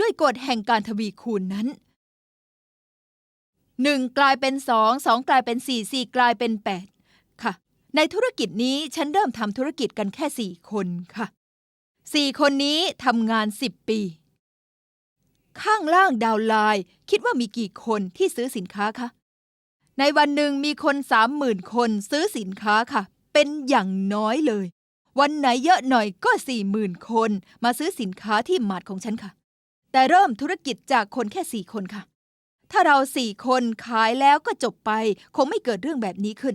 ด้วยกฎแห่งการทวีคูณนั้นหนึ่งกลายเป็นสองสองกลายเป็นสี่สี่กลายเป็นแปดค่ะ ในธุรกิจนี้ฉันเริ่มทำธุรกิจกันแค่สี่คนค่ะสี่คนนี้ทำงานสิบปี ข้างล่างดาวไลน์คิดว่ามีกี่คนที่ซื้อสินค้าคะในวันหนึ่งมีคนสามหมื่นคนซื้อสินค้าค่ะ เป็นอย่างน้อยเลย วันไหนเยอะหน่อยก็สี่หมื่นคนมาซื้อสินค้าที่หมาดของฉันค่ะ แต่เริ่มธุรกิจจากคนแค่สี่คนค่ะ ถ้าเราสี่คนขายแล้วก็จบไป คงไม่เกิดเรื่องแบบนี้ขึ้น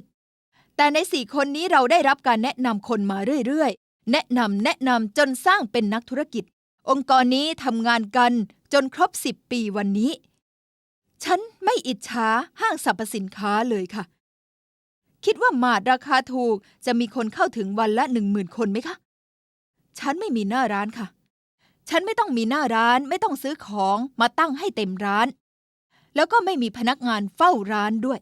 แต่ในสี่คนนี้เราได้รับการแนะนำคนมาเรื่อยๆ แนะนำแนะนำจนสร้างเป็นนักธุรกิจ องค์กรนี้ทำงานกันจนครบสิบปีวันนี้ ฉันไม่อิจฉาห้างสรรพสินค้าเลยค่ะ คิดว่าหมาดราคาถูกจะมีคนเข้าถึงวันละหนึ่งหมื่นคนไหมคะ ฉันไม่มีหน้าร้านค่ะ ฉันไม่ต้องมีหน้าร้านไม่ต้องซื้อของมาตั้งให้เต็มร้าน แล้วก็ไม่มีพนักงานเฝ้าร้านด้วย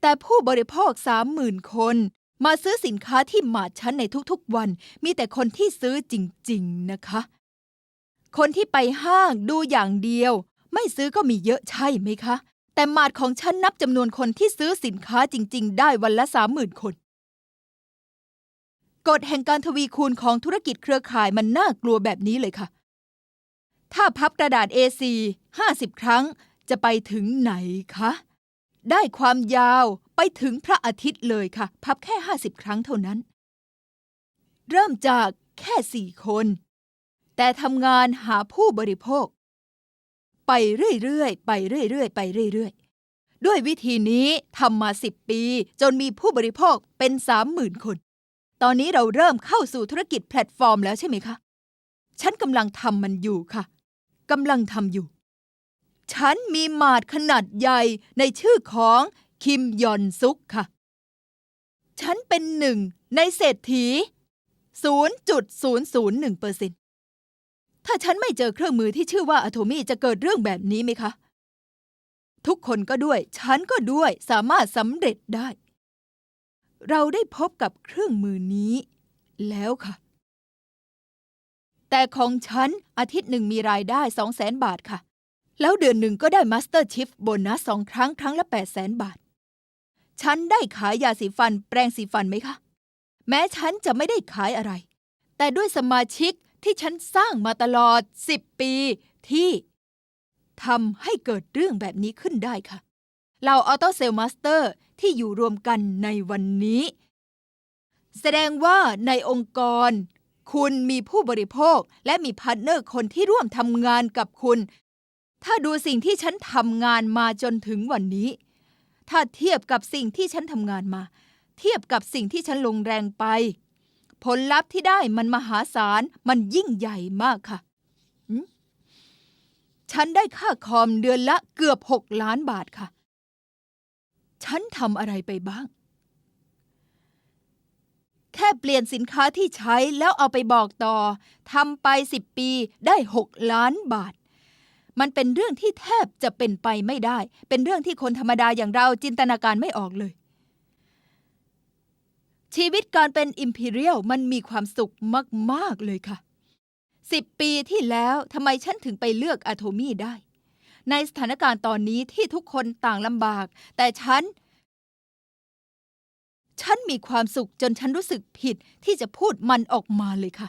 แต่ผู้บริโภคสามหมื่นคน มาซื้อสินค้าที่หมาดฉันในทุกๆวัน มีแต่คนที่ซื้อจริงๆนะคะ คนที่ไปห้างดูอย่างเดียว ไม่ซื้อก็มีเยอะใช่ไหมคะ แต่หมาดของฉันนับจำนวนคนที่ซื้อสินค้าจริง ๆ ได้วันละสามหมื่นคน กฎแห่งการทวีคูณของธุรกิจเครือข่ายมันน่ากลัวแบบนี้เลยค่ะ ถ้าพับกระดาษ A4 50 ครั้งจะไปถึงไหนคะ ได้ความยาวไปถึงพระอาทิตย์เลยค่ะ พับแค่ 50 ครั้งเท่านั้น เริ่มจากแค่สี่คน แต่ทำงานหาผู้บริโภค ไปเรื่อยๆ ไปเรื่อยๆ ไปเรื่อยๆ ด้วยวิธีนี้ทำมาสิบปีจนมีผู้บริโภคเป็นสามหมื่นคน ตอนนี้เราเริ่มเข้าสู่ธุรกิจแพลตฟอร์มแล้วใช่ไหมคะ ฉันกำลังทำมันอยู่ค่ะกำลังทำอยู่ ฉันมีหมาดขนาดใหญ่ในชื่อของคิมยอนซุกค่ะ ฉันเป็นหนึ่งในเศรษฐี 0.001เปอร์เซ็นถ้าฉันไม่เจอเครื่องมือที่ชื่อว่าอะโทมี่จะเกิดเรื่องแบบนี้ไหมคะ ทุกคนก็ด้วย ฉันก็ด้วยสามารถสำเร็จได้ เราได้พบกับเครื่องมือนี้ แล้วค่ะ แต่ของฉันอาทิตย์หนึ่งมีรายได้2 0 0แสนบาทค่ะ แล้วเดือนหนึ่งก็ได้มาสเตอร์ชิฟโบนัสสองครั้งครั้งละ8 0 0แสนบาท ฉันได้ขายยาสีฟันแปรงสีฟันไหมคะ แม้ฉันจะไม่ได้ขายอะไร แต่ด้วยสมาชิกที่ฉันสร้างมาตลอด10ปีที่ทำให้เกิดเรื่องแบบนี้ขึ้นได้ค่ะ เราออโตเซลมาสเตอร์ ที่อยู่รวมกันในวันนี้ แสดงว่าในองค์กร คุณมีผู้บริโภคและมีพาร์ทเนอร์คนที่ร่วมทำงานกับคุณ ถ้าดูสิ่งที่ฉันทำงานมาจนถึงวันนี้ ถ้าเทียบกับสิ่งที่ฉันทำงานมา เทียบกับสิ่งที่ฉันลงแรงไป ผลลัพธ์ที่ได้มันมหาศาลมันยิ่งใหญ่มากค่ะฉันได้ค่าคอมเดือนละเกือบหกล้านบาทค่ะ ฉันทำอะไรไปบ้าง แค่เปลี่ยนสินค้าที่ใช้แล้วเอาไปบอกต่อทำไปสิบปีได้หกล้านบาท มันเป็นเรื่องที่แทบจะเป็นไปไม่ได้ เป็นเรื่องที่คนธรรมดาอย่างเราจินตนาการไม่ออกเลย ชีวิตการเป็นอิมพีเรียลมันมีความสุขมาก ๆ เลยค่ะสิบปีที่แล้วทำไมฉันถึงไปเลือกอะโทมี่ได้ ในสถานการณ์ตอนนี้ที่ทุกคนต่างลำบาก แต่ฉัน ฉันมีความสุขจนฉันรู้สึกผิดที่จะพูดมันออกมาเลยค่ะ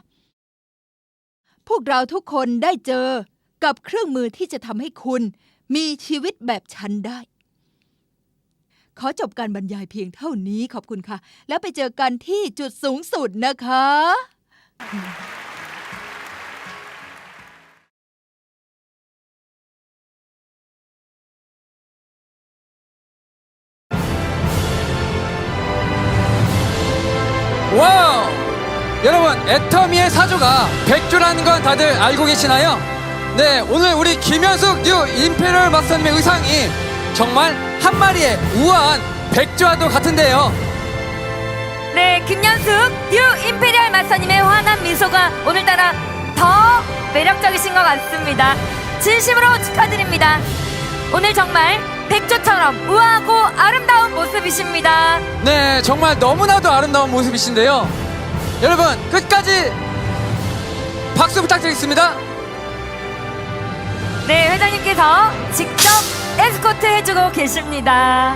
พวกเราทุกคนได้เจอกับเครื่องมือที่จะทำให้คุณ มีชีวิตแบบฉันได้ ขอจบการบรรยายเพียงเท่านี้ขอบคุณค่ะ แล้วไปเจอกันที่จุดสูงสุดนะคะ 와우! 여러분, 애터미의 사조가 백조라는 건 다들 알고 계시나요? 네, 오늘 우리 김현숙 뉴 임페리얼 마스터님의 의상이 정말 한 마리의 우아한 백조와도 같은데요. 네, 김연숙 뉴 임페리얼 마스터님의 환한 미소가 오늘따라 더 매력적이신 것 같습니다. 진심으로 축하드립니다. 오늘 정말 백조처럼 우아하고 아름다운 모습이십니다. 네, 정말 너무나도 아름다운 모습이신데요. 여러분, 끝까지 박수 부탁드리겠습니다. 회장님께서 직접 에스코트 해주고 계십니다.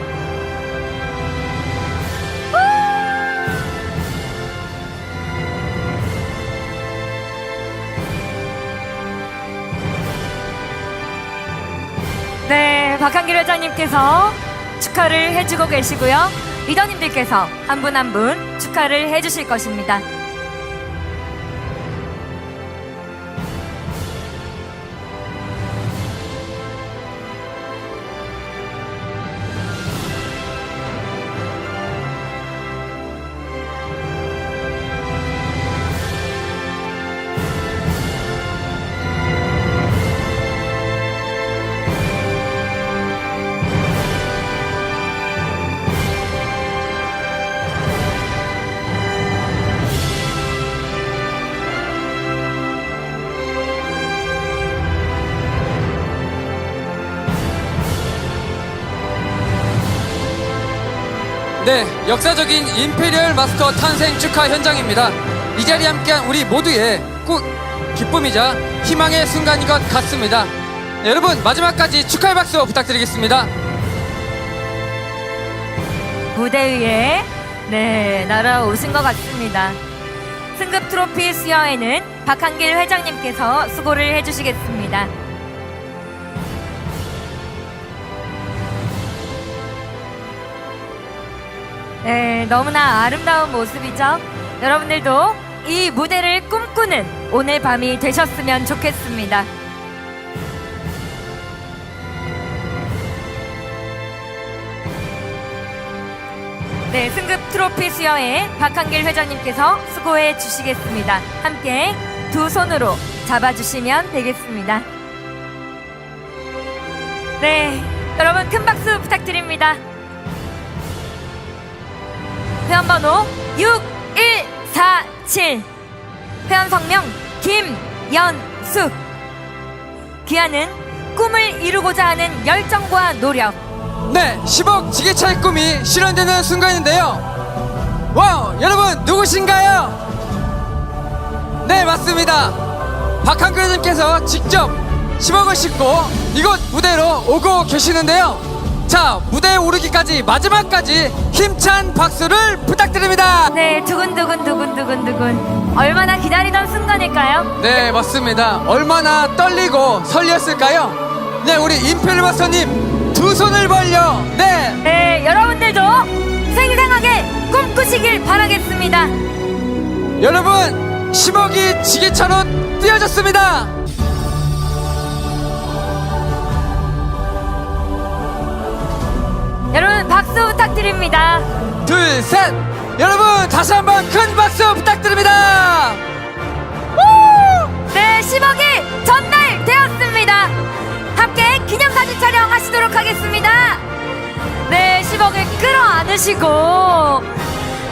네, 박한길 회장님께서 축하를 해주고 계시고요. 리더님들께서 한 분 한 분 축하를 해주실 것입니다. 네, 역사적인 임페리얼 마스터 탄생 축하 현장입니다. 이 자리에 함께한 우리 모두의 꼭 기쁨이자 희망의 순간인 것 같습니다. 네, 여러분 마지막까지 축하의 박수 부탁드리겠습니다. 무대 위에 네 날아오신 것 같습니다. 승급 트로피 수여에는 박한길 회장님께서 수고를 해주시겠습니다. 네, 너무나 아름다운 모습이죠. 여러분들도 이 무대를 꿈꾸는 오늘 밤이 되셨으면 좋겠습니다. 네, 승급 트로피 수여에 박한길 회장님께서 수고해 주시겠습니다. 함께 두 손으로 잡아주시면 되겠습니다. 네, 여러분 큰 박수 부탁드립니다. 회원번호 6147 회원 성명 김연숙 귀하는 꿈을 이루고자 하는 열정과 노력 네, 10억 지게차의 꿈이 실현되는 순간인데요. 와우, 여러분 누구신가요? 네, 맞습니다. 박한글님께서 직접 10억을 싣고 이곳 무대로 오고 계시는데요. 자, 무대에 오르기까지 마지막까지 힘찬 박수를 부탁드립니다. 네, 두근두근 두근두근두근 얼마나 기다리던 순간일까요? 네, 맞습니다. 얼마나 떨리고 설레었을까요? 네, 우리 임펠 박사님 두 손을 벌려. 네, 네, 여러분들도 생생하게 꿈꾸시길 바라겠습니다. 여러분 10억이 지게차로 뛰어졌습니다. 부탁드립니다. 둘, 셋. 여러분 다시 한번 큰 박수 부탁드립니다. 네, 10억이 전달되었습니다. 함께 기념사진 촬영하시도록 하겠습니다. 네, 10억을 끌어안으시고,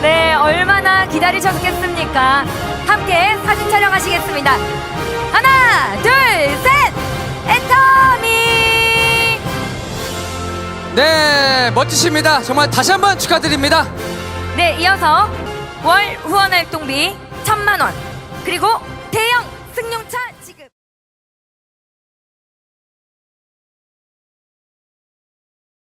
네, 얼마나 기다리셨겠습니까? 함께 사진 촬영하시겠습니다. 하나, 둘, 셋! 엔터미! 네, 멋지십니다. 정말 다시 한번 축하드립니다. 네, 이어서 월 후원 활동비 천만 원, 그리고 대형 승용차